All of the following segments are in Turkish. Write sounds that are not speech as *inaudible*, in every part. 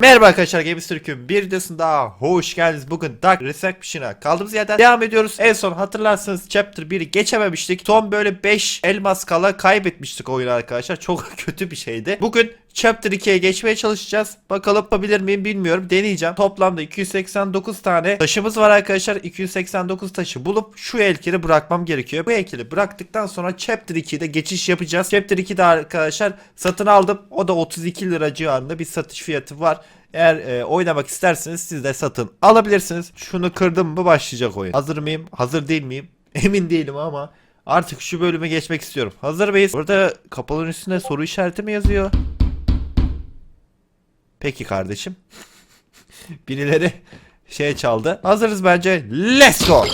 Merhaba arkadaşlar Games Türk'ün bir videosunda daha hoş geldiniz. Bugün Dark Reception'a kaldığımız yerden devam ediyoruz. En son hatırlarsanız Chapter 1'i geçememiştik. Son böyle 5 elmas kala kaybetmiştik oyunu arkadaşlar. Çok *laughs* kötü bir şeydi. Bugün Chapter 2'ye geçmeye çalışacağız. Bakalım yapabilir miyim bilmiyorum. Deneyeceğim. Toplamda 289 tane taşımız var arkadaşlar. 289 taşı bulup şu heykeli bırakmam gerekiyor. Bu heykeli bıraktıktan sonra Chapter 2'de geçiş yapacağız. Chapter 2'de arkadaşlar satın aldım. O da 32 lira civarında bir satış fiyatı var. Eğer e, oynamak isterseniz siz de satın alabilirsiniz. Şunu kırdım mı başlayacak oyun. Hazır mıyım? Hazır değil miyim? *laughs* Emin değilim ama artık şu bölüme geçmek istiyorum. Hazır mıyız? Burada kapının üstünde soru işareti mi yazıyor? Peki kardeşim. Birileri şey çaldı. Hazırız bence. Let's go.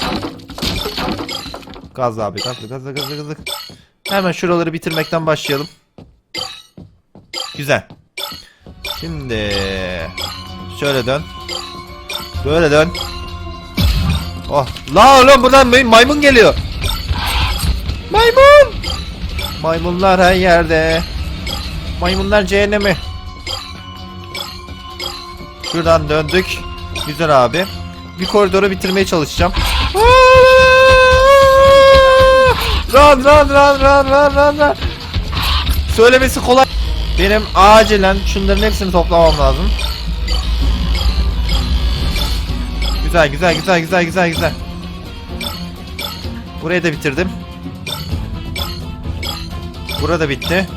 Gaz abi gazlı gazlı gazlı gazlı. Hemen şuraları bitirmekten başlayalım. Güzel. Şimdi şöyle dön. Böyle dön. Oh. La oğlum buradan may- maymun geliyor. Maymun. Maymunlar her yerde. Maymunlar cehennemi. Şuradan döndük. Güzel abi. Bir koridoru bitirmeye çalışacağım. Run run run run run run run. Söylemesi kolay. Benim acilen şunların hepsini toplamam lazım. Güzel güzel güzel güzel güzel güzel. Burayı da bitirdim. Burada bitti.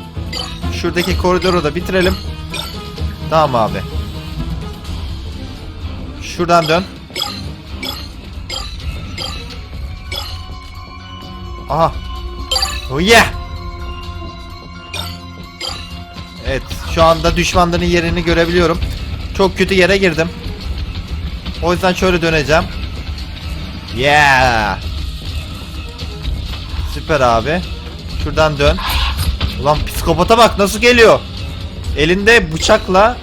Şuradaki koridoru da bitirelim. Tamam abi. Şuradan dön. Aha. Oh yeah. Evet, şu anda düşmanların yerini görebiliyorum. Çok kötü yere girdim. O yüzden şöyle döneceğim. Yeah. Süper abi. Şuradan dön. Ulan psikopata bak nasıl geliyor. Elinde bıçakla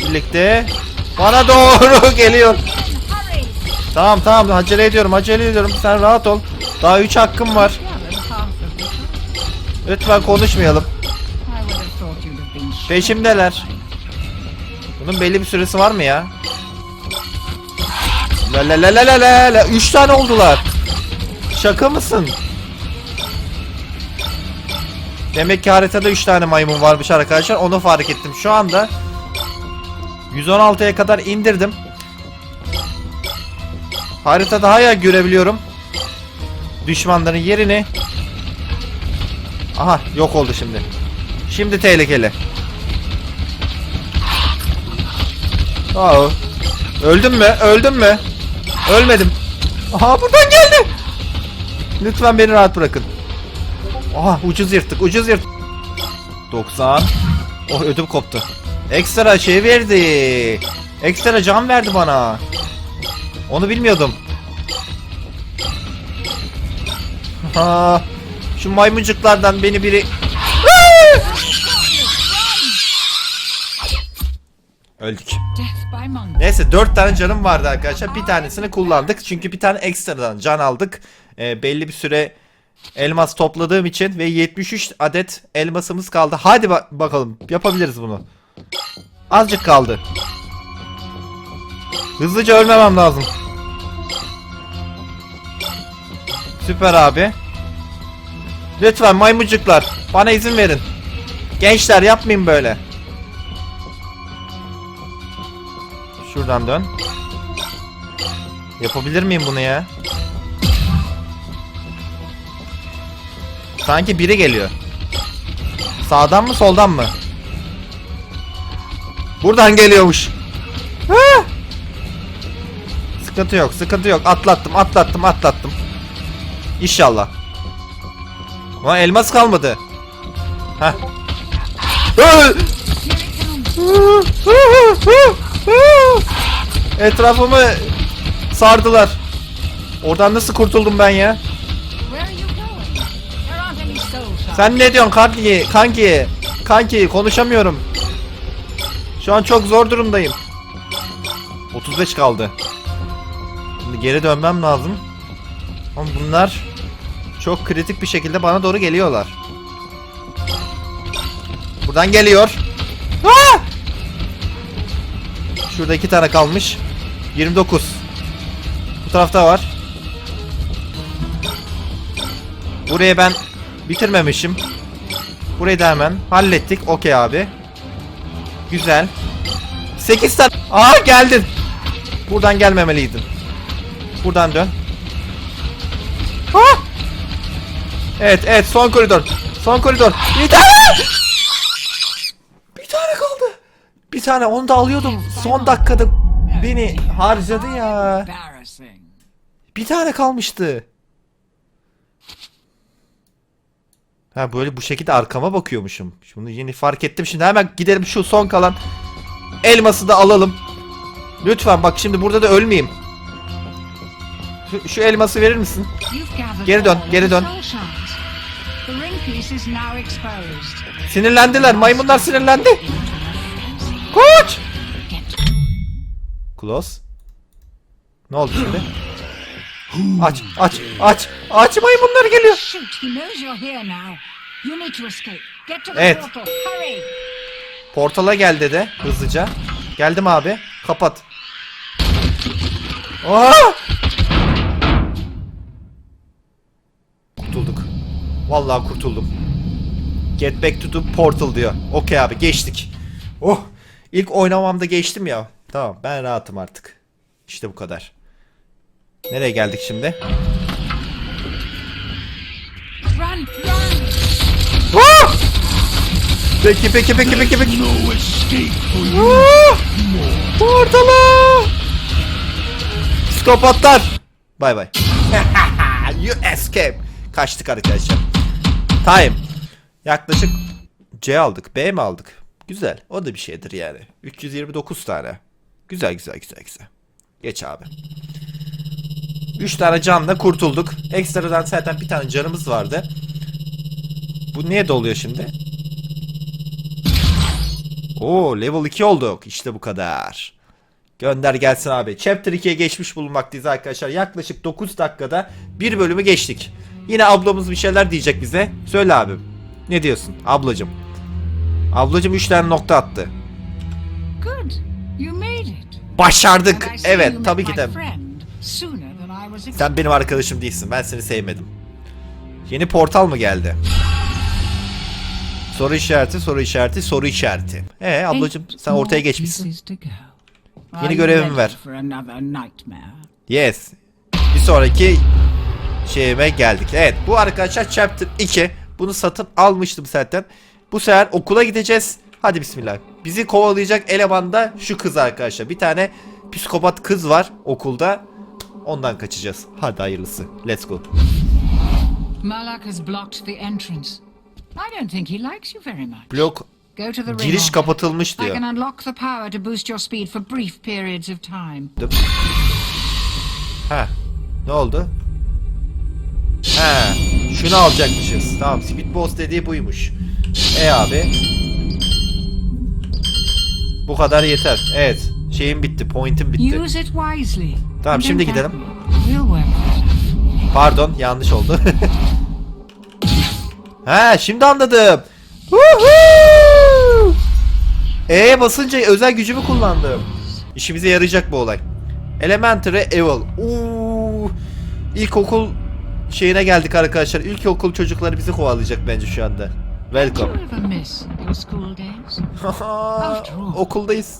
birlikte bana doğru *laughs* geliyor. Tamam tamam acele ediyorum acele ediyorum sen rahat ol. Daha 3 hakkım var. Lütfen konuşmayalım. Peşimdeler. Bunun belli bir süresi var mı ya? La la la la la la la 3 tane oldular. Şaka mısın? Demek ki haritada 3 tane maymun varmış arkadaşlar. Onu fark ettim. Şu anda 116'ya kadar indirdim. Haritada hala görebiliyorum. Düşmanların yerini. Aha yok oldu şimdi. Şimdi tehlikeli. Aa, öldüm mü? Öldüm mü? Ölmedim. Aha buradan geldi. Lütfen beni rahat bırakın. Aha ucuz yırttık ucuz yırttık. 90. Oh ödüm koptu. Ekstra şey verdi. Ekstra can verdi bana. Onu bilmiyordum. Ha, şu maymuncuklardan beni biri... Öldük. Neyse 4 tane canım vardı arkadaşlar. Bir tanesini kullandık. Çünkü bir tane ekstradan can aldık. Ee, belli bir süre elmas topladığım için ve 73 adet elmasımız kaldı. Hadi ba- bakalım yapabiliriz bunu. Azıcık kaldı. Hızlıca ölmemem lazım. Süper abi. Lütfen maymuncuklar bana izin verin. Gençler yapmayın böyle. Şuradan dön. Yapabilir miyim bunu ya? Sanki biri geliyor. Sağdan mı soldan mı? Buradan geliyormuş. Ah! Sıkıntı yok, sıkıntı yok. Atlattım, atlattım, atlattım. İnşallah. Ama elmas kalmadı. Öl! Etrafımı sardılar. Oradan nasıl kurtuldum ben ya? Sen ne diyorsun kanki? Kanki. Kanki konuşamıyorum. Şu an çok zor durumdayım. 35 kaldı. Şimdi geri dönmem lazım. Ama bunlar çok kritik bir şekilde bana doğru geliyorlar. Buradan geliyor. Aa! Şurada iki tane kalmış. 29. Bu tarafta var. Burayı ben bitirmemişim. Burayı da hemen hallettik. Okey abi. Güzel. 8 tane. Aa geldin. Buradan gelmemeliydin. Buradan dön. Ah! Evet evet son koridor. Son koridor. Bir tane. Bir tane kaldı. Bir tane onu da alıyordum. Son dakikada beni harcadı ya. Bir tane kalmıştı. Ha böyle bu şekilde arkama bakıyormuşum. Bunu yeni fark ettim. Şimdi hemen gidelim şu son kalan elması da alalım. Lütfen bak şimdi burada da ölmeyeyim. Şu, şu elması verir misin? Geri dön, geri dön. Sinirlendiler. Maymunlar sinirlendi. Koç! Close. Ne oldu şimdi? Aç, aç, aç, aç maymunlar geliyor. Evet. Portala gel dedi hızlıca. Geldim abi. Kapat. Aa! Kurtulduk. Vallahi kurtuldum. Get back to the portal diyor. Okey abi geçtik. Oh! İlk oynamamda geçtim ya. Tamam ben rahatım artık. İşte bu kadar. Nereye geldik şimdi? Peki peki peki peki peki. Portala! Psikopatlar! Bay bay. *laughs* you escape. Kaçtık arkadaşlar. Time. Yaklaşık C aldık. B mi aldık? Güzel. O da bir şeydir yani. 329 tane. Güzel güzel güzel güzel. Geç abi. 3 tane canla kurtulduk. Ekstradan zaten bir tane canımız vardı. Bu niye doluyor şimdi? Oo level 2 olduk. İşte bu kadar. Gönder gelsin abi. Chapter 2'ye geçmiş bulunmaktayız arkadaşlar. Yaklaşık 9 dakikada bir bölümü geçtik. Yine ablamız bir şeyler diyecek bize. Söyle abim. Ne diyorsun ablacım? Ablacım 3 tane nokta attı. Good. You made it. Başardık. Evet tabii ki de. Sen benim arkadaşım değilsin. Ben seni sevmedim. Yeni portal mı geldi? Soru işareti, soru işareti, soru işareti. Ee ablacım sen ortaya geçmişsin. Yeni görevimi ver. Yes. Bir sonraki şeyime geldik. Evet bu arkadaşlar chapter 2. Bunu satın almıştım zaten. Bu sefer okula gideceğiz. Hadi bismillah. Bizi kovalayacak eleman da şu kız arkadaşlar. Bir tane psikopat kız var okulda. Ondan kaçacağız. Hadi hayırlısı. Let's go. Malak has blocked the entrance. I don't think he likes you very much. Blok Go to the ring. giriş office. kapatılmış I diyor. can unlock the power to boost your speed for brief periods of time. Ha. Ne oldu? Ha. Şunu alacakmışız. Tamam. Speed boss dediği buymuş. E abi. Bu kadar yeter. Evet. Şeyim bitti. Point'im bitti. Use it wisely. Tamam, şimdi gidelim. We'll work. Pardon. Yanlış oldu. *laughs* ha şimdi anladım. E basınca özel gücümü kullandım. İşimize yarayacak bu olay. Elementary Evil. Uuu. İlkokul şeyine geldik arkadaşlar. İlkokul çocukları bizi kovalayacak bence şu anda. Welcome. *laughs* Okuldayız.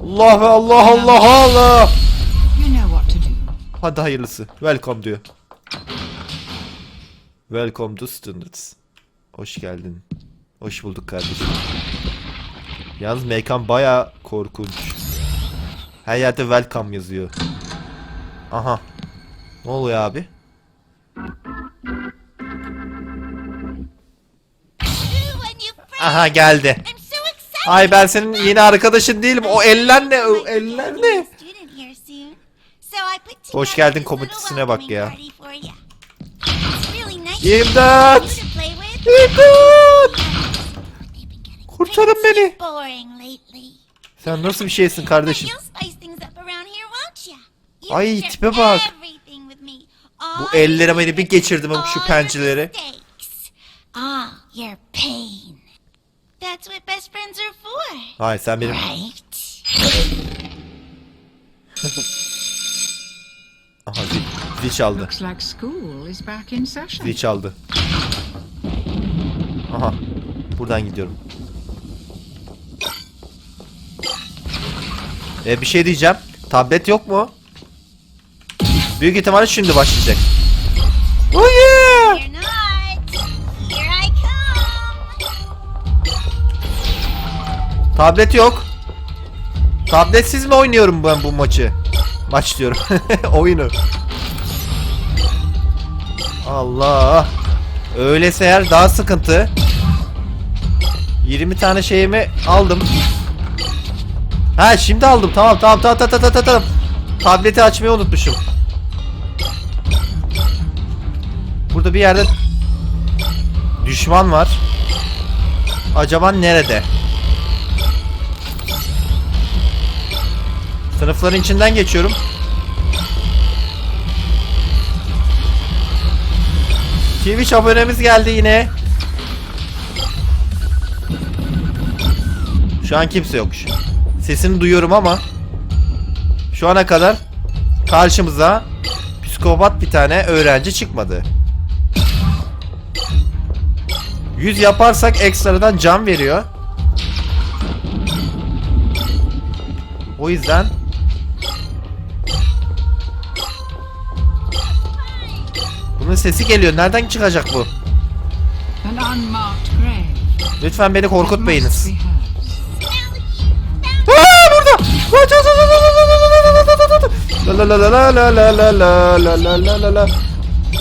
Allah Allah Allah Allah. Hadi hayırlısı. Welcome diyor. Welcome to students. Hoş geldin. Hoş bulduk kardeşim. Yalnız mekan baya korkunç. Her yerde welcome yazıyor. Aha. Ne oluyor abi? Aha geldi. Ay ben senin yeni arkadaşın değilim. O eller ne? O eller ne? Hoş geldin little bak ya. İmdat! İmdat! Kurtarın beni. Sen nasıl bir şeysin kardeşim? Ay tipe bak. Bu ellerime beni bir geçirdim bu şu pencereleri. Hayır sen benim. *laughs* Aha zil zil çaldı. Zil çaldı. Aha. Buradan gidiyorum. E bir şey diyeceğim. Tablet yok mu? Büyük ihtimalle şimdi başlayacak. Oh yeah! Tablet yok. Tabletsiz mi oynuyorum ben bu maçı? Maç diyorum. *laughs* Oyunu. Allah. Öyleyse eğer daha sıkıntı. 20 tane şeyimi aldım. Ha şimdi aldım. Tamam tamam tamam tamam tamam tamam. tamam. Tableti açmayı unutmuşum. Burada bir yerde düşman var. Acaba nerede? Sınıfların içinden geçiyorum. Twitch abonemiz geldi yine. Şu an kimse yok. Sesini duyuyorum ama şu ana kadar karşımıza psikopat bir tane öğrenci çıkmadı. 100 yaparsak ekstradan can veriyor. O yüzden Bunun sesi geliyor. Nereden çıkacak bu? Lütfen beni korkutmayınız. Aa burada. La la la la la la la la la la la la la.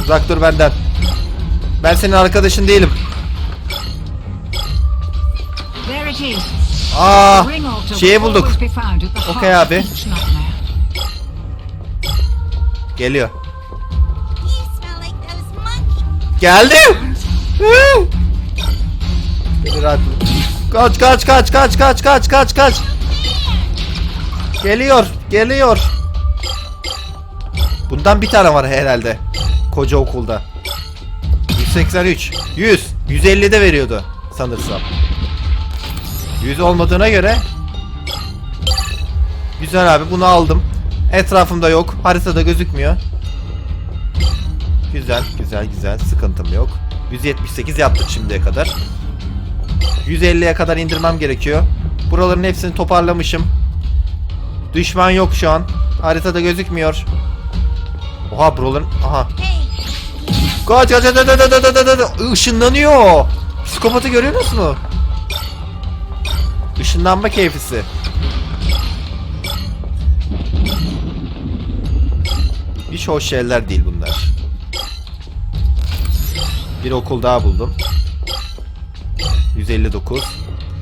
Uzak dur benden. Ben senin arkadaşın değilim. Aa, şeyi bulduk. Okey abi. Geliyor. Monkeys. Geldi. Hı. Beni rahat bırak. Kaç kaç kaç kaç kaç kaç kaç kaç. Geliyor geliyor. Bundan bir tane var herhalde. Koca okulda. 183. 100. 150 de veriyordu sanırsam. 100 olmadığına göre Güzel abi bunu aldım. Etrafımda yok. Haritada gözükmüyor. Güzel güzel güzel sıkıntım yok. 178 yaptık şimdiye kadar. 150'ye kadar indirmem gerekiyor. Buraların hepsini toparlamışım. Düşman yok şu an. Haritada gözükmüyor. Oha buraların... Aha. Kaç kaç kaç kaç kaç kaç kaç kaç Işınlanıyor. Psikopatı görüyor musun? Işınlanma keyfisi. Hiç hoş şeyler değil bunlar. Bir okul daha buldum. 159.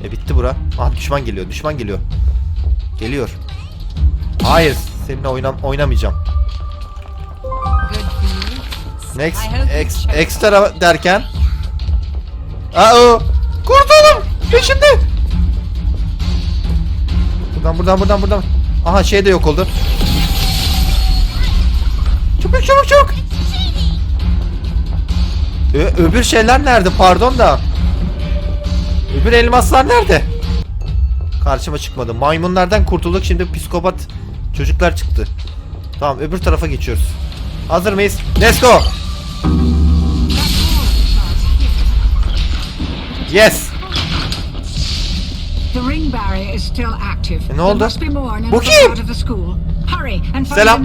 E bitti bura. Aha düşman geliyor. Düşman geliyor. Geliyor. Hayır. Seninle oynam oynamayacağım. Next, ex, ekstra derken. Aa, kurtuldum. Peşimde. Buradan, buradan, buradan, buradan. Aha şey de yok oldu. Çabuk, çabuk, çabuk. Ö- öbür şeyler nerede? Pardon da. Öbür elmaslar nerede? Karşıma çıkmadı. Maymunlardan kurtulduk. Şimdi psikopat çocuklar çıktı. Tamam, öbür tarafa geçiyoruz. Hazır mıyız? Let's go. Yes. The ring barrier is still active. E, ne oldu? Bu kim? Selam.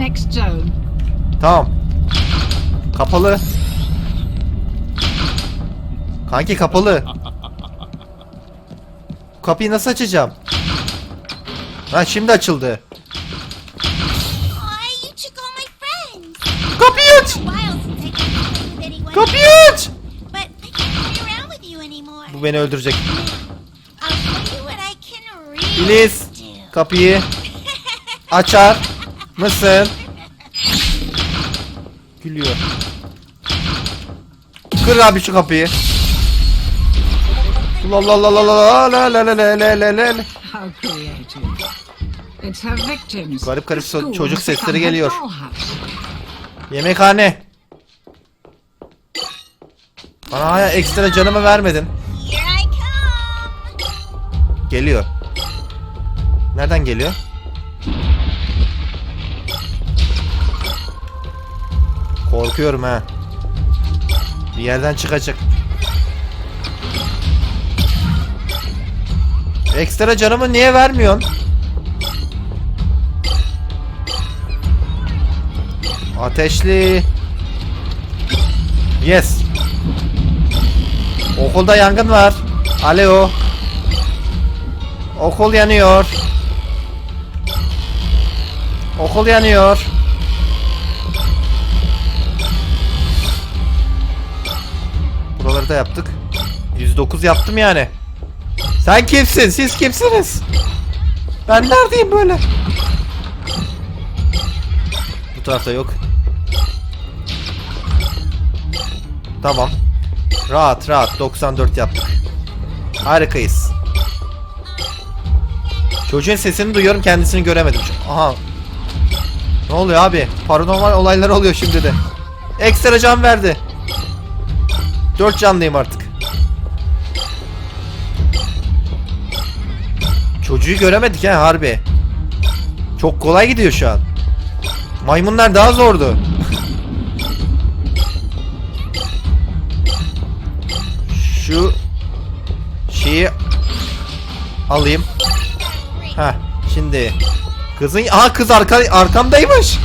Tamam. Kapalı. Kanki kapalı. Kapıyı nasıl açacağım? Ha şimdi açıldı. Kapıyı aç! Kapıyı aç! Bu beni öldürecek. İliz kapıyı açar mısın? Gülüyor. Kır abi şu kapıyı. La la la la la la la la la la la la. Garip garip so- çocuk sesleri geliyor. Yemekhane. Bana hala ekstra canımı vermedin. Geliyor. Nereden geliyor? Korkuyorum ha. Bir yerden çıkacak. Ekstra canımı niye vermiyorsun? Ateşli. Yes. Okulda yangın var. Alo. Okul yanıyor. Okul yanıyor. Buraları da yaptık. 109 yaptım yani. Sen kimsin? Siz kimsiniz? Ben neredeyim böyle? Bu tarafta yok. Tamam. Rahat rahat 94 yaptık. Harikayız. Çocuğun sesini duyuyorum kendisini göremedim. Aha. Ne oluyor abi? Paranormal olaylar oluyor şimdi de. Ekstra can verdi. 4 canlıyım artık. Çocuğu göremedik ha harbi. Çok kolay gidiyor şu an. Maymunlar daha zordu. Şu şeyi alayım. Ha, şimdi kızın aha kız arka arkamdaymış.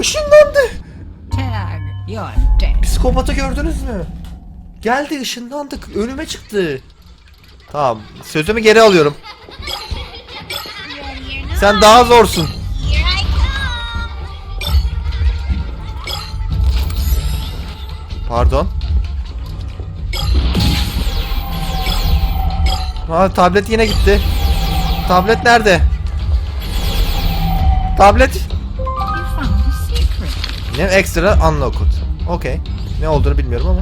Işınlandı. Psikopatı gördünüz mü? Geldi ışınlandık. Önüme çıktı. Tamam. Sözümü geri alıyorum. Sen daha zorsun. Pardon. Ha tablet yine gitti. Tablet nerede? Tablet ne ekstra unlocked. Okey. Ne olduğunu bilmiyorum ama.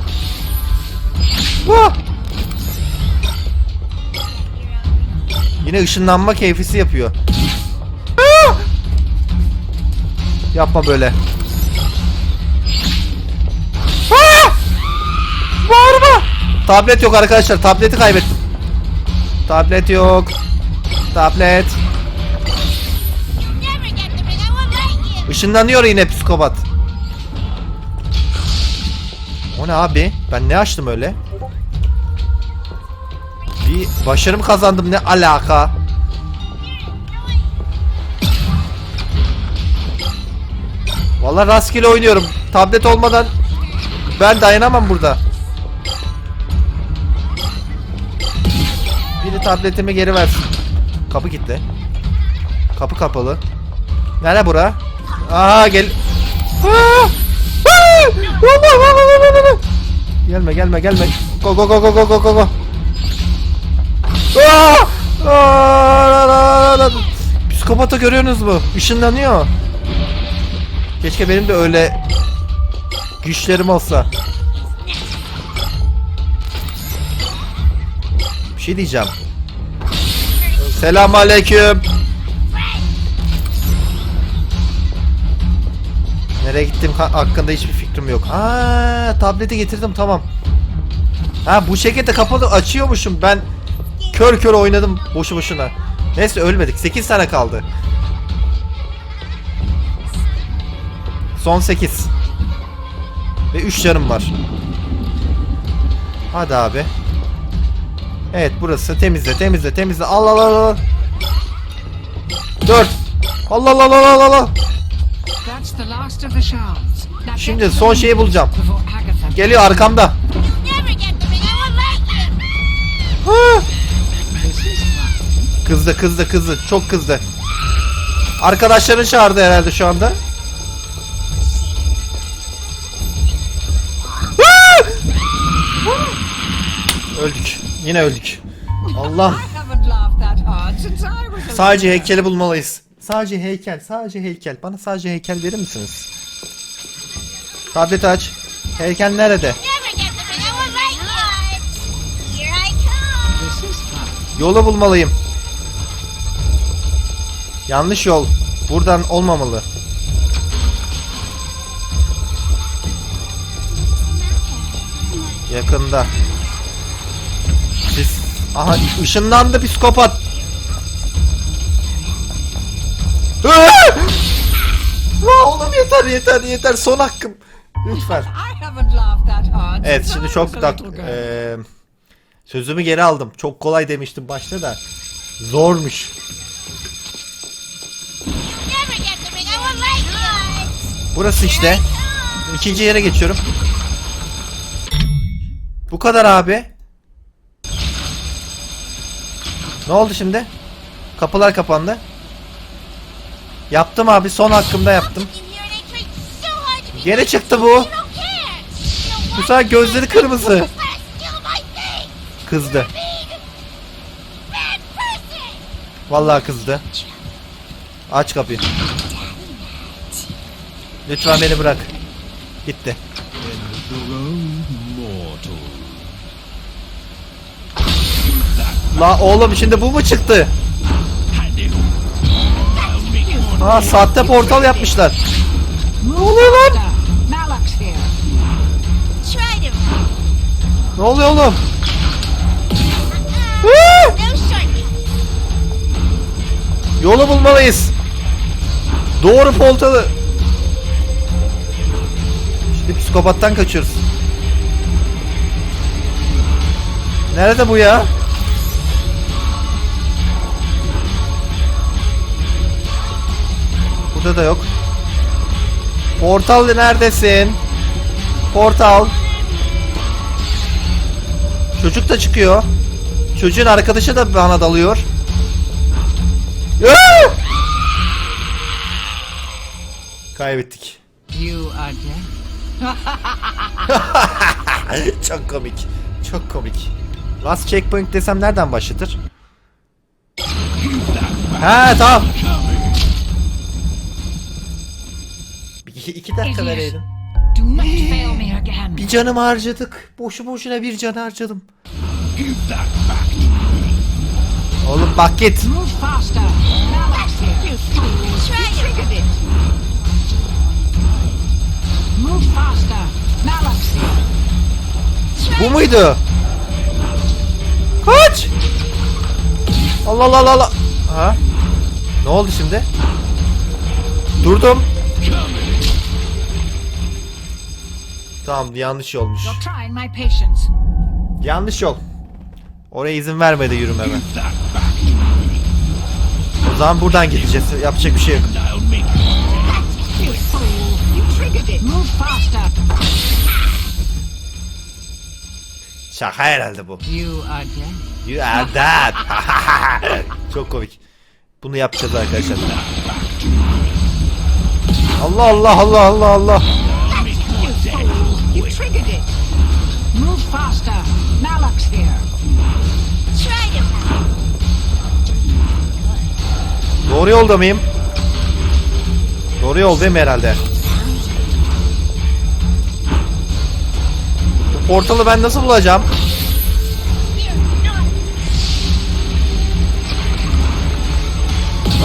Vah! Yine ışınlanma keyfisi yapıyor. Ah! Yapma böyle. Ah! Bağırma! Tablet yok arkadaşlar. Tableti kaybettim. Tablet yok. Tablet. Işınlanıyor yine psikopat. O ne abi? Ben ne açtım öyle? Bir başarım kazandım ne alaka? Vallahi rastgele oynuyorum. Tablet olmadan ben dayanamam burada. Biri tabletimi geri versin. Kapı kilitli. Kapı kapalı. Nere bura? Aa gel. Aa! Allah, Allah, Allah. Gelme gelme gelme. Go go go go go go go go. La, la. Psikopata görüyorsunuz mu? Işınlanıyor. Keşke benim de öyle güçlerim olsa. Bir şey diyeceğim. Selam aleyküm. Nereye gittim ha- hakkında hiçbir fikrim yok. Aa, tableti getirdim tamam. Ha bu şekilde kapalı açıyormuşum ben. Kör kör oynadım boşu boşuna. Neyse ölmedik. 8 tane kaldı. Son 8. Ve 3 canım var. Hadi abi. Evet burası temizle temizle temizle. Al al al al. 4. Allah Allah Allah Allah Allah. Şimdi son şeyi bulacağım. Geliyor arkamda. Kızdı kızdı kızdı. Çok kızdı. Arkadaşlarını çağırdı herhalde şu anda. Öldük. Yine öldük. Allah. Sadece heykeli bulmalıyız. Sadece heykel. Sadece heykel. Bana sadece heykel verir misiniz? Tableti aç. Heykel nerede? Yolu bulmalıyım. Yanlış yol. Buradan olmamalı. Yakında. Aha ışınlandı psikopat. Aa! Aa, oğlum yeter yeter yeter son hakkım. Lütfen. Evet şimdi çok dak eee, sözümü geri aldım. Çok kolay demiştim başta da. Zormuş. Burası işte. İkinci yere geçiyorum. Bu kadar abi. Ne oldu şimdi? Kapılar kapandı. Yaptım abi son hakkımda yaptım. In here and I tried so hard to be Gene çıktı bu. Bu sefer gözleri kırmızı. Kızdı. Vallahi kızdı. Aç kapıyı. Lütfen beni bırak. Gitti. La oğlum şimdi bu mu çıktı? Aa sahte portal yapmışlar. Ne oluyor lan? Ne oluyor oğlum? Yolu bulmalıyız. Doğru portalı. Şimdi psikopattan kaçıyoruz. Nerede bu ya? Burada da yok. Portal neredesin? Portal. Çocuk da çıkıyor. Çocuğun arkadaşı da bana dalıyor. Aa! Kaybettik. You are dead. *laughs* Çok komik. Çok komik. Last checkpoint desem nereden başlatır? Ha tamam. İki, iki dakika vereydin. Bir canımı harcadık. Boşu boşuna bir can harcadım. Oğlum bak git. Bu muydu? Kaç! Allah Allah Allah Allah. Ha? Ne oldu şimdi? Durdum. Tamam yanlış yolmuş. Yanlış yol. Oraya izin vermedi yürümeme. O zaman buradan gideceğiz. Yapacak bir şey yok. Şaka herhalde bu. You are dead. You are dead. *laughs* Çok komik. Bunu yapacağız arkadaşlar. Allah Allah Allah Allah Allah. You triggered it. Move faster. Malak's here. Try to. Doğru yolda mıyım? Doğru yoldayım herhalde. Bu portalı ben nasıl bulacağım?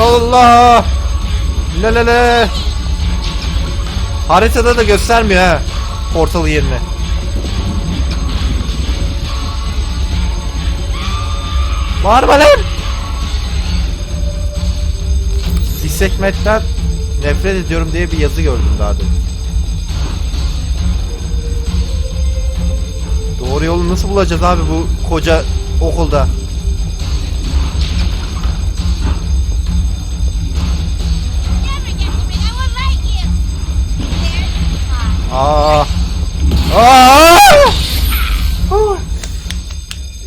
Allah! La la la! Haritada da göstermiyor ha portalı yerini. Bağırma lan! Bisekmetten nefret ediyorum diye bir yazı gördüm daha demin. Doğru yolu nasıl bulacağız abi bu koca okulda? Aa!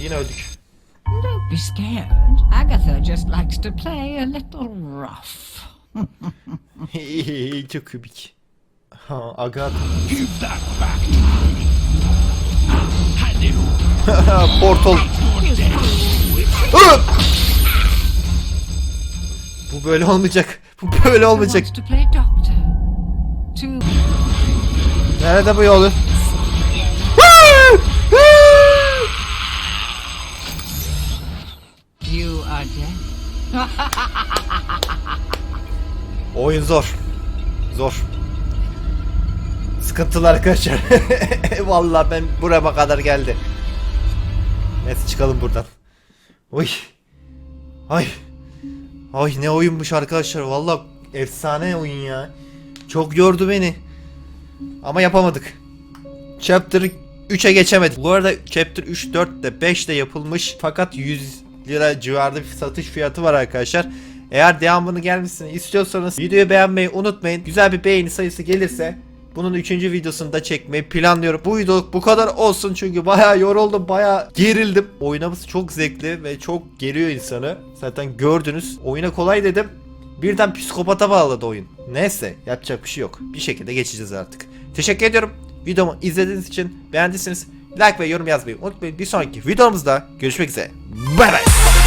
Yine öldük. Don't be scared. Agatha just likes to play a little rough. *laughs* Çok komik. Ha, Agat. give that back to me. *laughs* Portal. Bu böyle olmayacak. Bu böyle olmayacak. Nerede bu yolu? *laughs* Oyun zor. Zor. Sıkıntılı arkadaşlar. *laughs* Vallahi ben burama kadar geldi. Neyse çıkalım buradan. Oy. Ay. Ay ne oyunmuş arkadaşlar. Vallahi efsane oyun ya. Çok yordu beni. Ama yapamadık. Chapter 3'e geçemedik. Bu arada Chapter 3, 4 de 5 de yapılmış. Fakat 100 lira civarında bir satış fiyatı var arkadaşlar. Eğer devamını gelmesini istiyorsanız videoyu beğenmeyi unutmayın. Güzel bir beğeni sayısı gelirse bunun 3. videosunu da çekmeyi planlıyorum. Bu video bu kadar olsun çünkü bayağı yoruldum, bayağı gerildim. Oynaması çok zevkli ve çok geriyor insanı. Zaten gördünüz. Oyuna kolay dedim. Birden psikopata bağladı oyun. Neyse yapacak bir şey yok. Bir şekilde geçeceğiz artık. Teşekkür ediyorum. Videomu izlediğiniz için beğendiyseniz like ve yorum yazmayı unutmayın. Bir sonraki videomuzda görüşmek üzere. Bay bay.